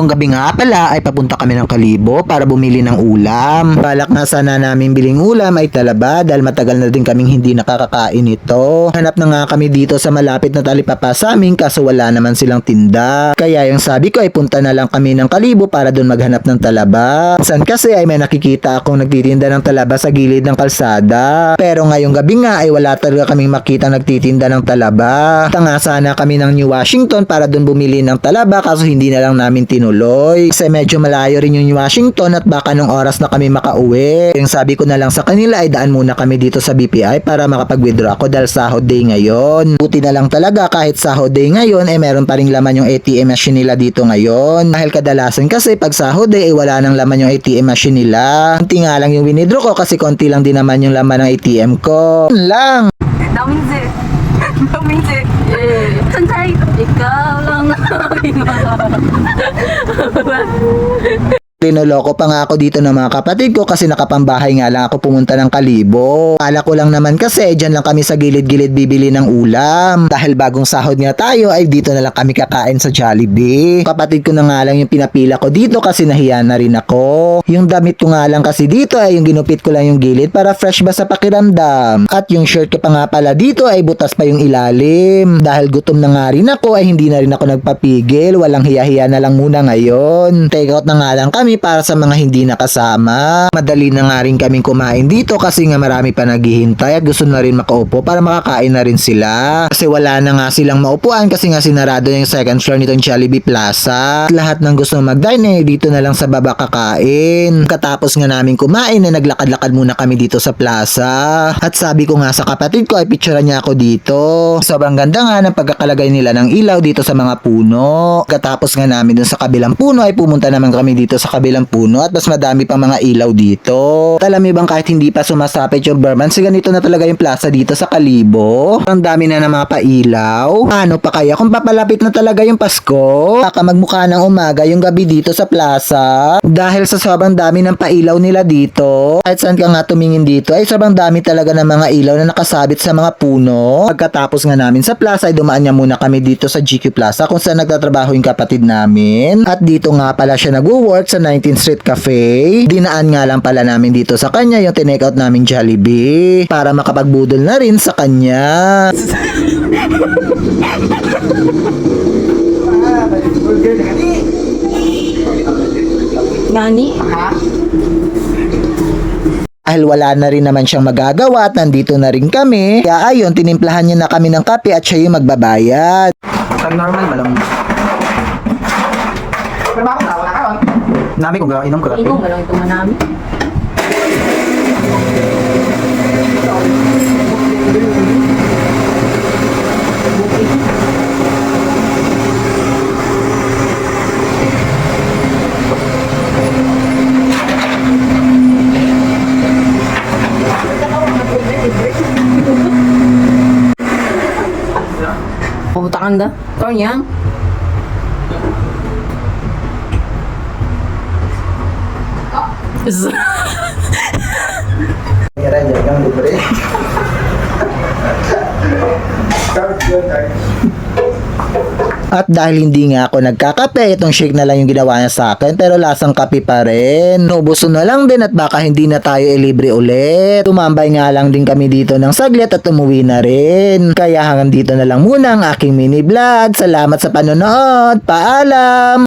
Yung gabi nga pala ay papunta kami ng Kalibo para bumili ng ulam. Balak na sana namin biling ulam ay talaba dahil matagal na din kaming hindi nakakakain ito. Hanap na nga kami dito sa malapit na talipapa sa amin kaso wala naman silang tinda. Kaya yung sabi ko ay punta na lang kami ng Kalibo para doon maghanap ng talaba. San kasi ay may nakikita akong nagtitinda ng talaba sa gilid ng kalsada. Pero ngayong gabi nga ay wala talaga kaming makita nagtitinda ng talaba. Tanga sana kami ng New Washington para doon bumili ng talaba kaso hindi na lang namin tinuloy tinuloy. Kasi medyo malayo rin yung Washington at baka nung oras na kami makauwi. Yung sabi ko na lang sa kanila ay daan muna kami dito sa BPI para makapag-withdraw ako dahil sahod day ngayon. Buti na lang talaga kahit sahod day ngayon eh meron pa rin laman yung ATM machine nila dito ngayon. Dahil kadalasan kasi pag sahod day eh wala nang laman yung ATM machine nila. Kunti nga lang yung winidraw ko kasi konti lang din naman yung laman ng ATM ko. Yun lang. Daminze. Daminze. Yeah. Sanjay, ikaw lang. Bye-bye. Linoloko pa nga ako dito ng mga kapatid ko kasi nakapambahay nga lang ako pumunta ng Kalibo. Kala ko lang naman kasi dyan lang kami sa gilid-gilid bibili ng ulam. Dahil bagong sahod nga tayo ay dito na lang kami kakain sa Jollibee. Kapatid ko na nga lang yung pinapila ko dito kasi nahiya na rin ako. Yung damit ko nga lang kasi dito ay yung ginupit ko lang yung gilid para fresh ba sa pakiramdam. At yung shirt ko pa nga pala dito ay butas pa yung ilalim. Dahil gutom na nga rin ako ay hindi na rin ako nagpapigil. Walang hiya-hiya na lang muna ngayon. Take out na nga lang kami para sa mga hindi nakasama. Madali na nga rin kaming kumain dito kasi nga marami pa naghihintay at gusto na rin makaupo para makakain na rin sila. Kasi wala na nga silang maupuan kasi nga sinarado na yung second floor nitong Jollibee Plaza. At lahat ng gusto mag-dine eh, dito na lang sa baba kakain. Katapos nga namin kumain eh, naglakad-lakad muna kami dito sa plaza. At sabi ko nga sa kapatid ko ay picturean niya ako dito. Sobrang ganda nga ng pagkakalagay nila ng ilaw dito sa mga puno. Katapos nga namin dun sa kabilang puno ay pumunta naman kami dito sa kabilang puno at mas madami pang mga ilaw dito. Alam niyo bang kahit hindi pa sumasapit yung Burman, si ganito na talaga yung plaza dito sa Kalibo. Ang dami na ng mga pailaw. Ano pa kaya kung papalapit na talaga yung Pasko? Baka magmukha ng umaga yung gabi dito sa plaza. Dahil sa sobrang dami ng pailaw nila dito. Kahit saan ka nga tumingin dito ay sobrang dami talaga ng mga ilaw na nakasabit sa mga puno. Pagkatapos nga namin sa plaza ay dumaan niya muna kami dito sa GQ Plaza kung saan nagtatrabaho yung kapatid namin. At dito nga pala siya nag-work sa 19th Street Cafe. Dinaan nga lang pala namin dito sa kanya yung tinake out naming Jollibee para makapagbudol na rin sa kanya. 나니? Dahil wala na rin naman siyang magagawa at nandito na rin kami. Kaya ayun, tinimplahan niya na kami ng kape at siya yung magbabayad. Pag normal, malam. Nami kung gainom ka. Inom ba lang ito manami? Putangan dah. Kau yang? Niya? Kaya rin, yan ang libre. At dahil hindi nga ako nagkakape, itong shake na lang yung ginawa niya sa akin, pero lasang kape pa rin. Nubuso na lang din at baka hindi na tayo ilibre ulit. Tumambay nga lang din kami dito ng saglit at umuwi na rin. Kaya hanggang dito na lang muna ang aking mini vlog. Salamat sa panonood. Paalam!